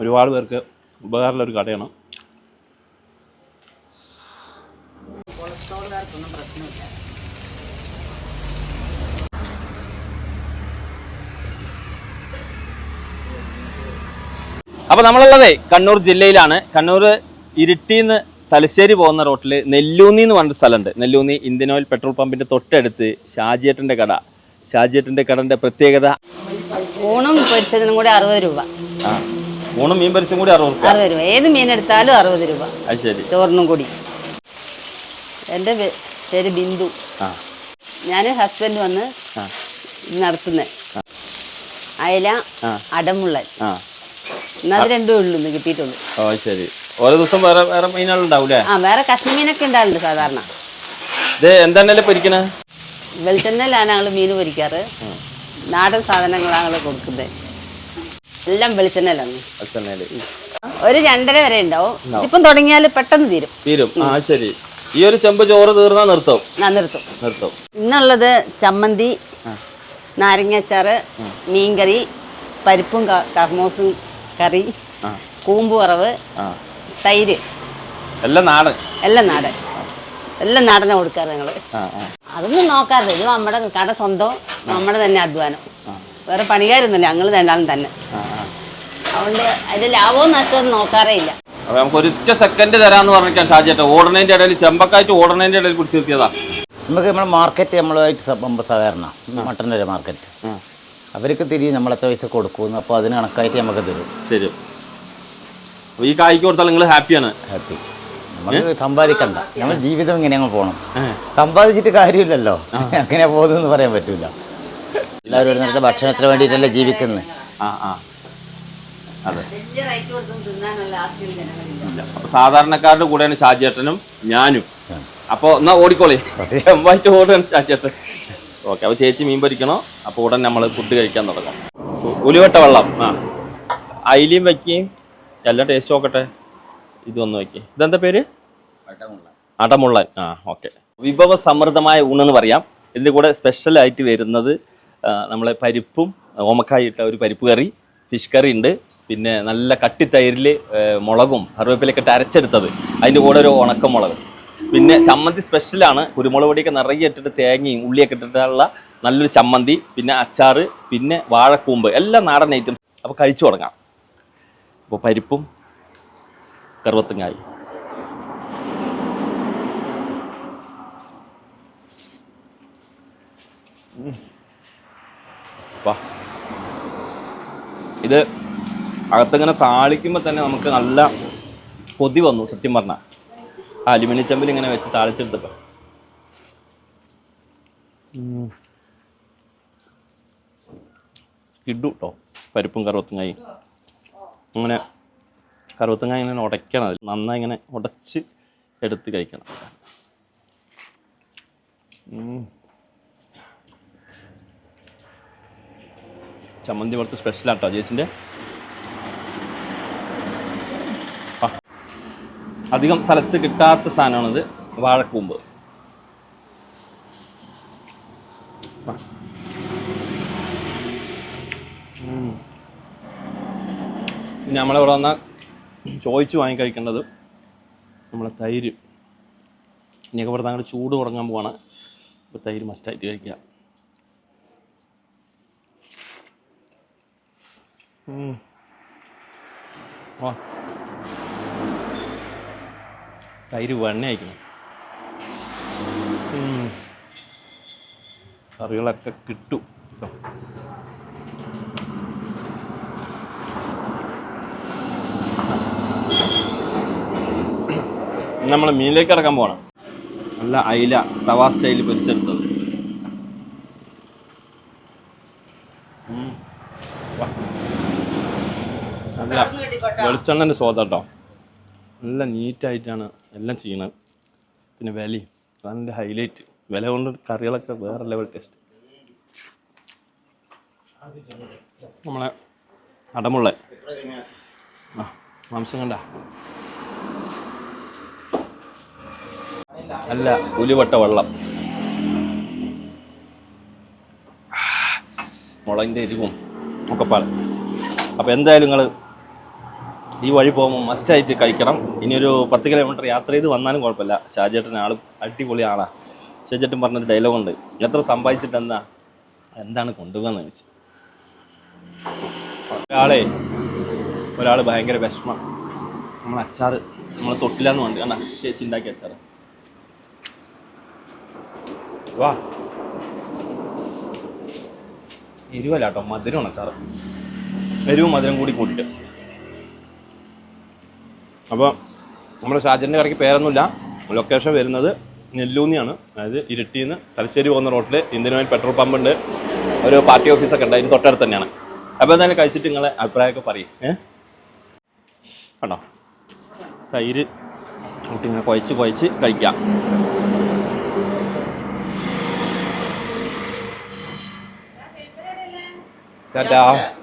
ഒരുപാട് പേർക്ക് ഉപകാരമുള്ള ഒരു കടയാണ്. കൊളസ്ട്രോളുകാർക്കൊന്നും പ്രശ്നമില്ല. അപ്പോൾ നമ്മളുള്ളതേ കണ്ണൂർ ജില്ലയിലാണ്. കണ്ണൂർ ഇരിട്ടിന്ന് തലശ്ശേരി പോകുന്ന റോട്ടിൽ നെല്ലൂന്നി എന്ന് പറഞ്ഞൊരു സ്ഥലമുണ്ട്. നെല്ലൂന്നി ഇന്ത്യൻ ഓയിൽ പെട്രോൾ പമ്പിന്റെ തൊട്ടടുത്ത് ഷാജിയേട്ടന്റെ കട. ഷാജിയേട്ടന്റെ കടന്റെ പ്രത്യേകത? ഓണം പൊരിച്ചതിനും കൂടി അറുപത് രൂപ. ആ. ഊണും മീൻ പരിച്ചും കൂടി അറുപത്. അറുപത് രൂപ. ഏത് മീൻ എടുത്താലും അറുപത് രൂപ. അത് ശരി. ചോറിനും കൂടി. എന്റെ പേര് ബിന്ദു. ആ. ഞാൻ ഹസ്ബൻഡ് വന്ന് നടത്തുന്നത് അയല. അടമുള്ളൻ എന്നാൽ അത് രണ്ടും ഉള്ളു ഇന്ന് കിട്ടിയിട്ടുള്ളൂ. ഓ ശരി. ഓരോ ദിവസം വേറെ വേറെ മീനുകളുണ്ടാവൂലേ? ആ വേറെ കഷ്ണമീനൊക്കെ ഉണ്ടാവില്ല സാധാരണ. ഇത് എന്താണല്ലേ പൊരിക്കണേ? വെളിച്ചെണ്ണയിലാണ് ഞങ്ങൾ മീൻ പൊരിക്കാറ്. നാടൻ സാധനങ്ങളാണ് ഞങ്ങൾ കൊടുക്കുന്നത് എല്ലാം വെളിച്ചെണ്ണയിലാണ്. അച്ഛനേൽ ഒരു രണ്ടര വരെ ഉണ്ടാവും. ഇപ്പം തുടങ്ങിയാൽ പെട്ടെന്ന് തീരും. തീരും. ആ ശരി. ഈ ഒരു ചെമ്പ് ചോറ് തീർന്നാ നിർത്തും. നിർത്തും. നിർത്തും. ഇന്നുള്ളത് ചമ്മന്തി നാരങ്ങാച്ചാറ് മീൻകറി പരിപ്പും കർമോസും കറി കൂമ്പുറവ് തൈര്. എല്ലാം നാടൻ. എല്ലാം നാടൻ. എല്ലാം നാടനെ കൊടുക്കാറ് ഞങ്ങൾ ആ അതൊന്നും നോക്കാറില്ല. ഇത് നമ്മുടെ കട സ്വന്തം നമ്മുടെ തന്നെ അധ്വാനം. വേറെ പണിക്കാരൊന്നുമില്ല ഞങ്ങൾ രണ്ടാളും തന്നെ. അതുകൊണ്ട് അതിൽ ലാഭവും നഷ്ടവും നോക്കാറേയില്ല. അപ്പൊ നമുക്ക് ഒരൊറ്റ സെക്കൻഡ് തരാന്ന് പറഞ്ഞിരിക്കാൻ ഷാജിയേട്ട ഓടണേന്റെ ഇടയിൽ ചെമ്പക്കായിട്ട് ഓടണേന്റെ ഇടയിൽ പിടിച്ചു നിർത്തിയതാ. നമുക്ക് നമ്മുടെ മാർക്കറ്റ് നമ്മളായിട്ട് സാധാരണ സഹകരണം മട്ടന്റെ മാർക്കറ്റ്. അവർക്ക് തിരികെ നമ്മൾ എത്ര പൈസ കൊടുക്കുന്നു അപ്പോൾ അതിന് കണക്കായിട്ട് നമുക്ക് തരും. ശരി. ഈ കായ്ക്ക് കൊടുത്താൽ നിങ്ങൾ ഹാപ്പിയാണ്. ഹാപ്പി നമുക്ക് സമ്പാദിക്കണ്ട. നമ്മൾ ജീവിതം ഇങ്ങനെ അങ്ങ് പോകണം സമ്പാദിച്ചിട്ട് കാര്യമില്ലല്ലോ. അങ്ങനെ പോകുന്നതെന്ന് പറയാൻ പറ്റൂല. എല്ലാവരും ഒരു നേരത്തെ ഭക്ഷണത്തിന് വേണ്ടിയിട്ടല്ലേ ജീവിക്കുന്നത് ആ ആ. ഇല്ല. അപ്പൊ സാധാരണക്കാരുടെ കൂടെയാണ് ഷാജേട്ടനും ഞാനും. അപ്പൊ എന്നാ ഓടിക്കോളി. ചെമ്പായിട്ട് ഓടുകയാണ് ഷാജേട്ടൻ ഓക്കെ അപ്പൊ ചേച്ചി മീൻ പൊരിക്കണോ? അപ്പൊ ഉടൻ നമ്മൾ ഫുഡ് കഴിക്കാൻ തുടങ്ങാം. ഉലുവട്ട വെള്ളം. ആ. അയിലിയും വെക്കുകയും എല്ലാം ടേസ്റ്റ് നോക്കട്ടെ. ഇതൊന്ന് വയ്ക്കുക ഇതെന്താ പേര്? അടമുള്ളൻ. ആ ഓക്കെ. വിഭവ സമൃദ്ധമായ ഊണെന്ന് പറയാം. ഇതിന്റെ കൂടെ സ്പെഷ്യൽ ആയിട്ട് വരുന്നത് നമ്മളെ പരിപ്പും ഓമക്കായി ഇട്ട ഒരു പരിപ്പ് കറി ഫിഷ് കറി ഉണ്ട്. പിന്നെ നല്ല കട്ടി തൈരിൽ മുളകും കറിവേപ്പിലൊക്കെ അരച്ചെടുത്തത്. അതിന്റെ കൂടെ ഒരു ഉണക്കമുളക്. പിന്നെ ചമ്മന്തി സ്പെഷ്യലാണ് കുരുമുളക് പൊടിയൊക്കെ നിറയെ ഇട്ടിട്ട് തേങ്ങയും ഉള്ളിയൊക്കെ ഇട്ടിട്ടുള്ള നല്ലൊരു ചമ്മന്തി. പിന്നെ അച്ചാറ് പിന്നെ വാഴക്കൂമ്പ് എല്ലാം നാടൻ ഐറ്റംസ് അപ്പോൾ കഴിച്ചു തുടങ്ങാം. അപ്പോൾ പരിപ്പും കറുവത്തങ്ങായി ഇത് അകത്തിങ്ങനെ താളിക്കുമ്പോൾ തന്നെ നമുക്ക് നല്ല കൊതി വന്നു സത്യം പറഞ്ഞാൽ ആ അലുമിനിയം ചെമ്പിൽ ഇങ്ങനെ വെച്ച് താളിച്ചെടുത്തപ്പോൾ കിഡു കേട്ടോ പരിപ്പും കറുവത്തങ്ങായി. അങ്ങനെ കറുവത്തങ്ങായി ഇങ്ങനെ ഉടയ്ക്കണം അതിൽ. നന്നായി ഇങ്ങനെ ഉടച്ച് എടുത്ത് കഴിക്കണം. ചമ്മന്തി കുറച്ച് സ്പെഷ്യൽ കേട്ടോ ചേച്ചിന്റെ അധികം സ്ഥലത്ത് കിട്ടാത്ത സാധനമാണിത്. വാഴക്കൂമ്പ്. നമ്മളിവിടെ വന്നാൽ ചോദിച്ച് വാങ്ങിക്കഴിക്കേണ്ടത് നമ്മളെ തൈര്. ഇനിയൊക്കെ ഇവിടെ താങ്കൾ ചൂട് തുടങ്ങാൻ പോവാണ്. അപ്പോൾ തൈര് മസ്റ്റായിട്ട് കഴിക്കുക. ഉം. തൈര് വെണ്ണ അയക്കണം കറികളൊക്കെ കിട്ടും. കേട്ടോ നമ്മൾ മീനിലേക്ക് ഇറക്കാൻ പോകണം നല്ല അയില തവ സ്റ്റൈലിൽ പൊരിച്ചെടുത്തത്. നല്ല വെളിച്ചെണ്ണന്റെ സ്വാദ കേട്ടോ. നല്ല നീറ്റായിട്ടാണ് എല്ലാം ചെയ്യണം. പിന്നെ വിലയും. അതാണ് ഹൈലൈറ്റ് വില കൊണ്ട് കറികളൊക്കെ വേറെ ലെവൽ ടേസ്റ്റ് നമ്മളെ അടമുള്ള. ആ മാംസം കണ്ട? അല്ല ഉലിവട്ട വെള്ളം. മുളകിന്റെ എരിവും ഒക്കെ പാടും. അപ്പോൾ എന്തായാലും നിങ്ങൾ ഈ വഴി പോകുമ്പോൾ മസ്റ്റായിട്ട് കഴിക്കണം. ഇനിയൊരു പത്ത് കിലോമീറ്റർ യാത്ര ചെയ്ത് വന്നാലും കുഴപ്പമില്ല. ഷാജേട്ടൻ ആൾ അടിപൊളി ആളാണ് ഷാജേട്ടൻ പറഞ്ഞൊരു ഡയലോഗുണ്ട് എത്ര സമ്പാദിച്ചിട്ട് എന്താ? എന്താണ് കൊണ്ടുപോകാന്ന് ചോദിച്ചു. ഒരാളെ ഒരാൾ ഭയങ്കര വിഷമം. നമ്മൾ അച്ചാർ നമ്മൾ തൊട്ടില്ലാന്ന് പറഞ്ഞു കണ്ട ചേച്ചി ഉണ്ടാക്കിയ അച്ചാറ് വാ. എരിവല്ല കേട്ടോ മധുരമാണ് അച്ചാറ്. എരിവും മധുരം കൂടി കൂട്ടിയിട്ട്. അപ്പോൾ നമ്മുടെ ഷാജന്റെ കടയ്ക്ക് പേരൊന്നുമില്ല. ലൊക്കേഷൻ വരുന്നത് നെല്ലൂന്നിയാണ്. അതായത് ഇരിട്ടിയിൽ നിന്ന് തലശ്ശേരി പോകുന്ന റോട്ടിൽ ഇന്ത്യൻ ഓയിൽ പെട്രോൾ പമ്പ് ഉണ്ട്. ഒരു പാർട്ടി ഓഫീസൊക്കെ ഉണ്ട്. അതിന് തൊട്ടടുത്ത് തന്നെയാണ്. അപ്പോൾ എന്തായാലും കഴിച്ചിട്ട് നിങ്ങളെ അഭിപ്രായമൊക്കെ പറയും. ഏ? കണ്ടോ? തൈര് കൂട്ടി ഇങ്ങനെ കുഴച്ച് കുഴച്ച് കഴിക്കാം. ടാറ്റാ.